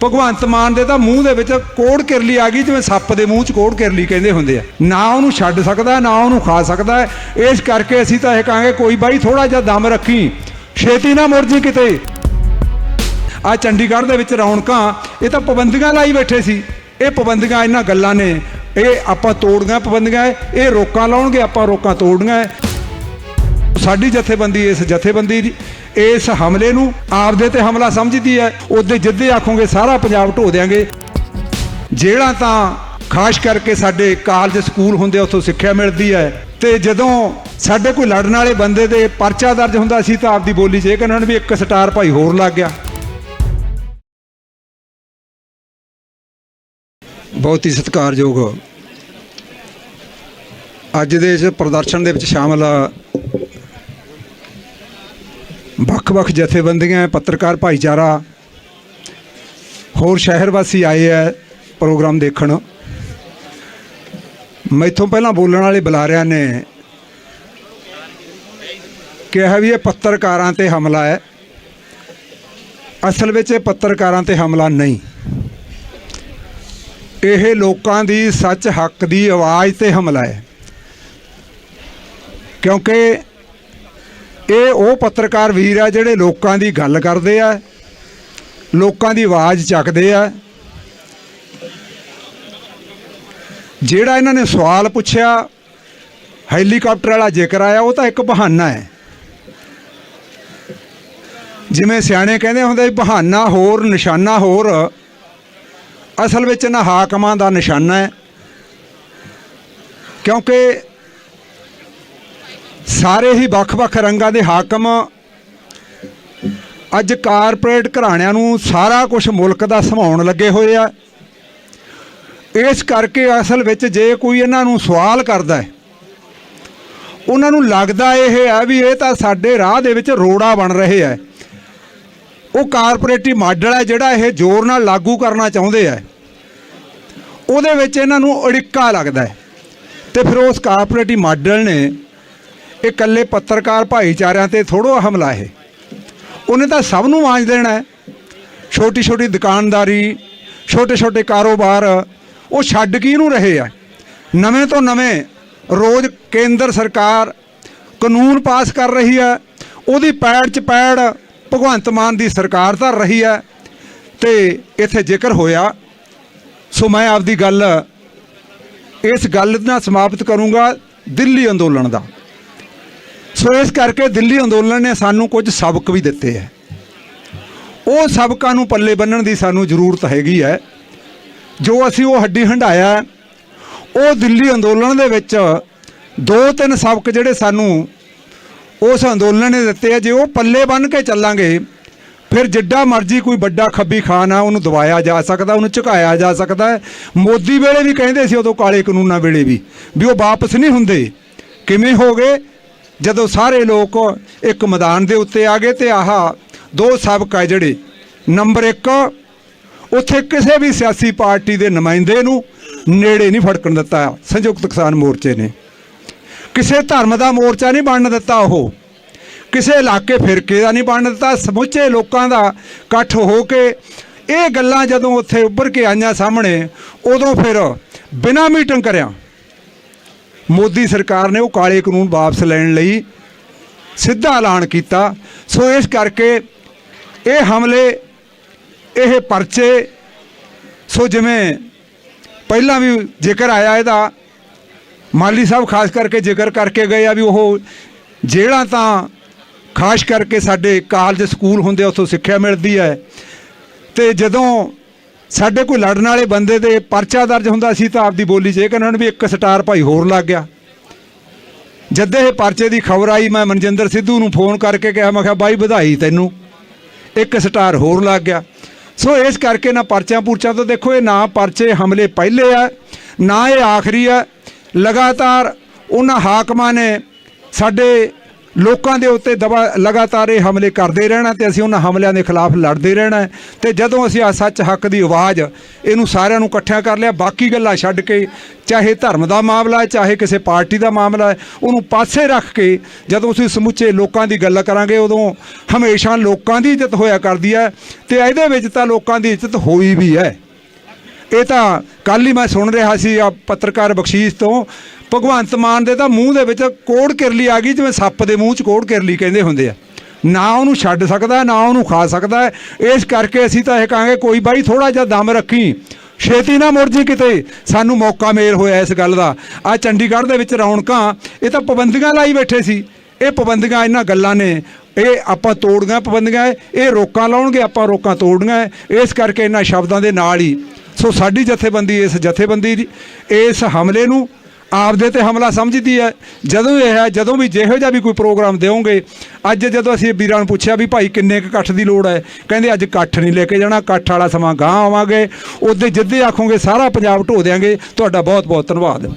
ਭਗਵੰਤ ਮਾਨ ਦੇ ਤਾਂ ਮੂੰਹ ਦੇ ਵਿੱਚ ਕੋੜ ਕਿਰਲੀ ਆ ਗਈ, ਜਿਵੇਂ ਸੱਪ ਦੇ ਮੂੰਹ 'ਚ ਕੋੜ ਕਿਰਲੀ ਕਹਿੰਦੇ ਹੁੰਦੇ ਆ। ਨਾ ਉਹਨੂੰ ਛੱਡ ਸਕਦਾ, ਨਾ ਉਹਨੂੰ ਖਾ ਸਕਦਾ। ਇਸ ਕਰਕੇ ਅਸੀਂ ਤਾਂ ਇਹ ਕਹਾਂਗੇ, ਕੋਈ ਬਾਈ ਥੋੜਾ ਜਿਹਾ ਦਮ ਰੱਖੀ, ਛੇਤੀ ਨਾ ਮੁੜ ਜੀ ਕਿਤੇ। ਆ ਚੰਡੀਗੜ੍ਹ ਦੇ ਵਿੱਚ ਰੌਣਕਾਂ, ਇਹ ਤਾਂ ਪਾਬੰਦੀਆਂ ਲਾਈ ਬੈਠੇ ਸੀ। ਇਹ ਪਾਬੰਦੀਆਂ ਇਹਨਾਂ ਗੱਲਾਂ ਨੇ। ਇਹ ਆਪਾਂ ਤੋੜੀਆਂ ਪਾਬੰਦੀਆਂ, ਇਹ ਰੋਕਾਂ ਲਾਉਣਗੇ, ਆਪਾਂ ਰੋਕਾਂ ਤੋੜੀਆਂ। ਸਾਡੀ ਜਥੇਬੰਦੀ, ਇਸ ਜਥੇਬੰਦੀ ਦੀ ਇਸ ਹਮਲੇ ਨੂੰ ਆਪਦੇ ਤੇ ਹਮਲਾ ਸਮਝਦੀ ਹੈ। ਉਹਦੇ ਜਿੱਦੇ ਆਖੋਗੇ ਸਾਰਾ ਪੰਜਾਬ ਢੋ ਦਿਆਂਗੇ। ਜਿਹੜਾ ਤਾਂ ਖਾਸ ਕਰਕੇ ਸਾਡੇ ਕਾਲਜ ਸਕੂਲ ਹੁੰਦੇ ਆ, ਉੱਥੋਂ ਸਿੱਖਿਆ ਮਿਲਦੀ ਹੈ। ਤੇ ਜਦੋਂ ਸਾਡੇ ਕੋਈ ਲੜਨ ਵਾਲੇ ਬੰਦੇ ਦੇ ਪਰਚਾ ਦਰਜ ਹੁੰਦਾ ਸੀ ਤਾਂ ਆਪਦੀ ਬੋਲੀ 'ਚ ਇਹ ਕਹਿੰਦੇ ਵੀ ਇੱਕ ਸਟਾਰ ਭਾਈ ਹੋਰ ਲੱਗ ਗਿਆ। ਬਹੁਤ ਹੀ ਸਤਿਕਾਰਯੋਗ ਅੱਜ ਦੇ ਇਸ ਪ੍ਰਦਰਸ਼ਨ ਦੇ ਵਿੱਚ ਸ਼ਾਮਲ ਵੱਖ-ਵੱਖ ਜਥੇਬੰਦੀਆਂ, ਪੱਤਰਕਾਰ ਭਾਈਚਾਰਾ, ਹੋਰ ਸ਼ਹਿਰ ਵਾਸੀ ਆਏ ਹੈ ਪ੍ਰੋਗਰਾਮ ਦੇਖਣ। ਮੈਥੋਂ ਪਹਿਲਾਂ ਬੋਲਣ ਵਾਲੇ ਬੁਲਾਰਿਆਂ ਨੇ ਕਿਹਾ ਵੀ ਇਹ ਪੱਤਰਕਾਰਾਂ ਤੇ ਹਮਲਾ ਹੈ ਅਸਲ ਵਿੱਚ ਇਹ ਪੱਤਰਕਾਰਾਂ ਤੇ ਹਮਲਾ ਨਹੀਂ। ਇਹ ਲੋਕਾਂ ਦੀ ਸੱਚ ਹੱਕ ਦੀ ਆਵਾਜ਼ ਤੇ ਹਮਲਾ ਹੈ ਕਿਉਂਕਿ ਇਹ ਉਹ ਪੱਤਰਕਾਰ ਵੀਰ ਆ ਜਿਹੜੇ ਲੋਕਾਂ ਦੀ ਗੱਲ ਕਰਦੇ ਆ, ਲੋਕਾਂ ਦੀ ਆਵਾਜ਼ ਚੱਕਦੇ ਆ। ਜਿਹੜਾ ਇਹਨਾਂ ਨੇ ਸਵਾਲ ਪੁੱਛਿਆ, ਹੈਲੀਕਾਪਟਰ ਵਾਲਾ ਜ਼ਿਕਰ ਆਇਆ, ਉਹ ਤਾਂ ਇੱਕ ਬਹਾਨਾ ਹੈ। ਜਿਵੇਂ ਸਿਆਣੇ ਕਹਿੰਦੇ ਹੁੰਦੇ ਬਹਾਨਾ ਹੋਰ, ਨਿਸ਼ਾਨਾ ਹੋਰ, ਅਸਲ ਵਿੱਚ ਇਹਨਾਂ ਹਾਕਮਾਂ ਦਾ ਨਿਸ਼ਾਨਾ ਹੈ। ਕਿਉਂਕਿ ਸਾਰੇ ਹੀ ਵੱਖ-ਵੱਖ ਰੰਗਾਂ ਦੇ ਹਾਕਮ ਅੱਜ ਕਾਰਪੋਰੇਟ ਘਰਾਣਿਆਂ ਨੂੰ ਸਾਰਾ ਕੁਝ ਮੁਲਕ ਦਾ ਸੰਭਾਉਣ ਲੱਗੇ ਹੋਏ ਆ। ਇਸ ਕਰਕੇ ਅਸਲ ਵਿੱਚ ਜੇ ਕੋਈ ਇਹਨਾਂ ਨੂੰ ਸਵਾਲ ਕਰਦਾ ਹੈ, ਉਹਨਾਂ ਨੂੰ ਲੱਗਦਾ ਇਹ ਹੈ ਵੀ ਇਹ ਤਾਂ ਸਾਡੇ ਰਾਹ ਦੇ ਵਿੱਚ ਰੋੜਾ ਬਣ ਰਹੇ ਆ। ਉਹ ਕਾਰਪੋਰੇਟੀ ਮਾਡਲ ਹੈ ਜਿਹੜਾ ਇਹ ਜ਼ੋਰ ਨਾਲ ਲਾਗੂ ਕਰਨਾ ਚਾਹੁੰਦੇ ਆ। ਉਹਦੇ ਵਿੱਚ ਇਹਨਾਂ ਨੂੰ ਅੜਿੱਕਾ ਲੱਗਦਾ ਹੈ। ਤੇ ਫਿਰ ਉਸ ਕਾਰਪੋਰੇਟੀ ਮਾਡਲ ਨੇ ਇਹ ਇਕੱਲੇ ਪੱਤਰਕਾਰ ਭਾਈਚਾਰਿਆਂ ਤੇ ਥੋੜੋ ਹਮਲਾ ਹੈ ਉਹਨੇ ਤਾਂ ਸਭ ਨੂੰ ਆਂਚ ਦੇਣਾ ਛੋਟੀ ਛੋਟੀ ਦੁਕਾਨਦਾਰੀ ਛੋਟੇ ਛੋਟੇ ਕਾਰੋਬਾਰ, ਉਹ ਛੱਡ ਕਿਹਨੂੰ ਰਹੇ ਆ? ਨਵੇਂ ਤੋਂ ਨਵੇਂ ਰੋਜ਼ ਕੇਂਦਰ ਸਰਕਾਰ ਕਾਨੂੰਨ ਪਾਸ ਕਰ ਰਹੀ ਹੈ ਉਹਦੀ ਪੈੜ 'ਚ ਪੈੜ ਭਗਵੰਤ ਮਾਨ ਦੀ ਸਰਕਾਰ ਧਰ ਰਹੀ ਹੈ ਤੇ ਇੱਥੇ ਜ਼ਿਕਰ ਹੋਇਆ। ਸੋ ਮੈਂ ਆਪਦੀ ਗੱਲ ਇਸ ਗੱਲ ਨਾਲ ਸਮਾਪਤ ਕਰੂੰਗਾ। ਦਿੱਲੀ ਅੰਦੋਲਨ ਦਾ। ਸੋ ਇਸ ਕਰਕੇ ਦਿੱਲੀ ਅੰਦੋਲਨ ਨੇ ਸਾਨੂੰ ਕੁਝ ਸਬਕ ਵੀ ਦਿੱਤੇ ਹੈ। ਉਹ ਸਬਕਾਂ ਨੂੰ ਪੱਲੇ ਬੰਨਣ ਦੀ ਸਾਨੂੰ ਜ਼ਰੂਰਤ ਹੈਗੀ ਹੈ। ਜੋ ਅਸੀਂ ਉਹ ਹੱਡੀ ਹੰਡਾਇਆ ਉਹ ਦਿੱਲੀ ਅੰਦੋਲਨ ਦੇ ਵਿੱਚ ਦੋ ਤਿੰਨ ਸਬਕ ਜਿਹੜੇ ਸਾਨੂੰ ਉਸ ਅੰਦੋਲਨ ਨੇ ਦਿੱਤੇ ਆ ਜੇ ਉਹ ਪੱਲੇ ਬੰਨ ਕੇ ਚੱਲਾਂਗੇ, ਫਿਰ ਜਿੱਡਾ ਮਰਜ਼ੀ ਕੋਈ ਵੱਡਾ ਖੱਬੀ ਖਾਨ ਆ, ਉਹਨੂੰ ਦਵਾਇਆ ਜਾ ਸਕਦਾ, ਉਹਨੂੰ ਝੁਕਾਇਆ ਜਾ ਸਕਦਾ ਮੋਦੀ ਵੇਲੇ ਵੀ ਕਹਿੰਦੇ ਸੀ ਉਦੋਂ ਕਾਲੇ ਕਾਨੂੰਨਾਂ ਵੇਲੇ ਵੀ ਵੀ ਉਹ ਵਾਪਸ ਨਹੀਂ ਹੁੰਦੇ। ਕਿਵੇਂ ਹੋ ਗਏ? ਜਦੋਂ ਸਾਰੇ ਲੋਕ ਇੱਕ ਮੈਦਾਨ ਦੇ ਉੱਤੇ ਆ ਗਏ ਤੇ ਆਹ, ਦੋ ਸਬਕ ਆ ਜਿਹੜੇ। ਨੰਬਰ 1 ਉੱਥੇ ਕਿਸੇ ਵੀ ਸਿਆਸੀ ਪਾਰਟੀ ਦੇ ਨੁਮਾਇੰਦੇ ਨੂੰ ਨੇੜੇ ਨਹੀਂ ਫੜਕਣ ਦਿੱਤਾ। ਸੰਯੁਕਤ ਕਿਸਾਨ ਮੋਰਚੇ ਨੇ। ਕਿਸੇ ਧਰਮ ਦਾ ਮੋਰਚਾ ਨਹੀਂ ਬਣਨ ਦਿੱਤਾ ਉਹ। ਕਿਸੇ ਇਲਾਕੇ ਫਿਰਕੇ ਦਾ ਨਹੀਂ ਬਣਨ ਦਿੱਤਾ। ਸਮੁੱਚੇ ਲੋਕਾਂ ਦਾ ਇਕੱਠ ਹੋ ਕੇ ਇਹ ਗੱਲਾਂ ਜਦੋਂ ਉੱਥੇ ਉੱਭਰ ਕੇ ਆਈਆਂ ਸਾਹਮਣੇ, ਉਦੋਂ ਫਿਰ ਬਿਨਾਂ ਮੀਟਿੰਗ ਕਰਿਆ। ਮੋਦੀ ਸਰਕਾਰ ਨੇ ਉਹ ਕਾਲੇ ਕਾਨੂੰਨ ਵਾਪਸ ਲੈਣ ਲਈ ਸਿੱਧਾ ਐਲਾਨ ਕੀਤਾ। ਸੋ ਇਸ ਕਰਕੇ ਇਹ ਹਮਲੇ ਇਹ ਪਰਚੇ ਸੋ ਜਿਵੇਂ ਪਹਿਲਾਂ ਵੀ ਜ਼ਿਕਰ ਆਇਆ ਇਹਦਾ ਮਾਲੀ ਸਾਹਿਬ ਖਾਸ ਕਰਕੇ ਜ਼ਿਕਰ ਕਰਕੇ ਗਏ ਆ ਵੀ ਉਹ ਜਿਹੜਾ ਤਾਂ ਖਾਸ ਕਰਕੇ ਸਾਡੇ ਕਾਲਜ ਸਕੂਲ ਹੁੰਦੇ ਆ, ਉੱਥੋਂ ਸਿੱਖਿਆ ਮਿਲਦੀ ਹੈ। ਤੇ ਜਦੋਂ ਸਾਡੇ ਕੋਈ ਲੜਨ ਵਾਲੇ ਬੰਦੇ ਦੇ ਪਰਚਾ ਦਰਜ ਹੁੰਦਾ ਸੀ ਤਾਂ ਆਪਦੀ ਬੋਲੀ 'ਚ ਇਹ ਕਹਿੰਦੇ ਹਨ ਵੀ ਇੱਕ ਸਟਾਰ ਭਾਈ ਹੋਰ ਲੱਗ ਗਿਆ। ਜਦ ਇਹ ਪਰਚੇ ਦੀ ਖਬਰ ਆਈ, ਮੈਂ ਮਨਜਿੰਦਰ ਸਿੱਧੂ ਨੂੰ ਫੋਨ ਕਰਕੇ ਕਿਹਾ, ਮੈਂ ਕਿਹਾ, ਬਾਈ, ਵਧਾਈ ਤੈਨੂੰ। ਇੱਕ ਸਟਾਰ ਹੋਰ ਲੱਗ ਗਿਆ। ਸੋ ਇਸ ਕਰਕੇ ਨਾ ਪਰਚਿਆਂ ਪੂਰਚਾਂ ਤੋਂ ਦੇਖੋ, ਇਹ ਨਾ ਪਰਚੇ ਹਮਲੇ ਪਹਿਲੇ ਆ, ਨਾ ਇਹ ਆਖਰੀ ਆ। ਲਗਾਤਾਰ ਉਹਨਾਂ ਹਾਕਮਾਂ ਨੇ ਸਾਡੇ ਲੋਕਾਂ ਦੇ ਉੱਤੇ ਦਬਾ ਲਗਾਤਾਰ ਇਹ ਹਮਲੇ ਕਰਦੇ ਰਹਿਣਾ ਤੇ ਅਸੀਂ ਉਹਨਾਂ ਹਮਲਿਆਂ ਦੇ ਖਿਲਾਫ ਲੜਦੇ ਰਹਿਣਾ ਹੈ। ਤੇ ਜਦੋਂ ਅਸੀਂ ਆ ਸੱਚ ਹੱਕ ਦੀ ਆਵਾਜ਼ ਇਹਨੂੰ ਸਾਰਿਆਂ ਨੂੰ ਇਕੱਠਿਆਂ ਕਰ ਲਿਆ, ਬਾਕੀ ਗੱਲਾਂ ਛੱਡ ਕੇ, ਚਾਹੇ ਧਰਮ ਦਾ ਮਾਮਲਾ ਹੈ, ਚਾਹੇ ਕਿਸੇ ਪਾਰਟੀ ਦਾ ਮਾਮਲਾ ਹੈ, ਉਹਨੂੰ ਪਾਸੇ ਰੱਖ ਕੇ ਜਦੋਂ ਅਸੀਂ ਸਮੁੱਚੇ ਲੋਕਾਂ ਦੀ ਗੱਲ ਕਰਾਂਗੇ, ਉਦੋਂ ਹਮੇਸ਼ਾ ਲੋਕਾਂ ਦੀ ਇੱਜ਼ਤ ਹੋਇਆ ਕਰਦੀ ਹੈ ਤੇ ਇਹਦੇ ਵਿੱਚ ਤਾਂ ਲੋਕਾਂ ਦੀ ਇੱਜ਼ਤ ਹੋਈ ਵੀ ਹੈ। ਇਹ ਤਾਂ ਕੱਲ ਹੀ ਮੈਂ ਸੁਣ ਰਿਹਾ ਸੀ ਆ ਪੱਤਰਕਾਰ ਬਖਸ਼ੀਸ਼ ਤੋਂ, ਭਗਵੰਤ ਮਾਨ ਦੇ ਤਾਂ ਮੂੰਹ ਦੇ ਵਿੱਚ ਕੋੜ ਕਿਰਲੀ ਆ ਗਈ, ਜਿਵੇਂ ਸੱਪ ਦੇ ਮੂੰਹ 'ਚ ਕੋੜ ਕਿਰਲੀ ਕਹਿੰਦੇ ਹੁੰਦੇ ਆ। ਨਾ ਉਹਨੂੰ ਛੱਡ ਸਕਦਾ, ਨਾ ਉਹਨੂੰ ਖਾ ਸਕਦਾ। ਇਸ ਕਰਕੇ ਅਸੀਂ ਤਾਂ ਇਹ ਕਹਾਂਗੇ, ਕੋਈ ਬਾਈ ਥੋੜਾ ਜਿਹਾ ਦਮ ਰੱਖੀ। ਛੇਤੀ ਨਾ ਮੁੜ ਜੀ ਕਿਤੇ। ਸਾਨੂੰ ਮੌਕਾ ਮੇਲ ਹੋਇਆ ਇਸ ਗੱਲ ਦਾ। ਆ ਚੰਡੀਗੜ੍ਹ ਦੇ ਵਿੱਚ ਰੌਣਕਾਂ, ਇਹ ਤਾਂ ਪਾਬੰਦੀਆਂ ਲਾਈ ਬੈਠੇ ਸੀ। ਇਹ ਪਾਬੰਦੀਆਂ ਇਹਨਾਂ ਗੱਲਾਂ ਨੇ। ਇਹ ਆਪਾਂ ਤੋੜੀਆਂ ਪਾਬੰਦੀਆਂ, ਇਹ ਰੋਕਾਂ ਲਾਉਣਗੇ, ਆਪਾਂ ਰੋਕਾਂ ਤੋੜੀਆਂ। ਇਸ ਕਰਕੇ ਇਹਨਾਂ ਸ਼ਬਦਾਂ ਦੇ ਨਾਲ ਹੀ ਸੋ ਸਾਡੀ ਜਥੇਬੰਦੀ ਇਸ ਜਥੇਬੰਦੀ ਇਸ ਹਮਲੇ ਨੂੰ ਆਪਦੇ ਤੇ ਹਮਲਾ ਸਮਝਦੀ ਹੈ। ਜਦੋਂ ਇਹ ਹੈ, ਜਦੋਂ ਵੀ ਜਿਹੋ ਜਿਹਾ ਵੀ ਕੋਈ ਪ੍ਰੋਗਰਾਮ ਦਿਓਗੇ, ਅੱਜ ਜਦੋਂ ਅਸੀਂ ਵੀਰਾਂ ਨੂੰ ਪੁੱਛਿਆ ਵੀ ਭਾਈ ਕਿੰਨੇ ਕੁ ਇਕੱਠ ਦੀ ਲੋੜ ਹੈ, ਕਹਿੰਦੇ ਅੱਜ ਇਕੱਠ ਨਹੀਂ ਲੈ ਕੇ ਜਾਣਾ, ਇਕੱਠ ਵਾਲਾ ਸਮਾਂ ਗਾਂ ਆਵਾਂਗੇ। ਉਹਦੇ ਜਿੱਦੇ ਆਖੋਗੇ ਸਾਰਾ ਪੰਜਾਬ ਢੋ ਦਿਆਂਗੇ। ਤੁਹਾਡਾ ਬਹੁਤ ਬਹੁਤ ਧੰਨਵਾਦ।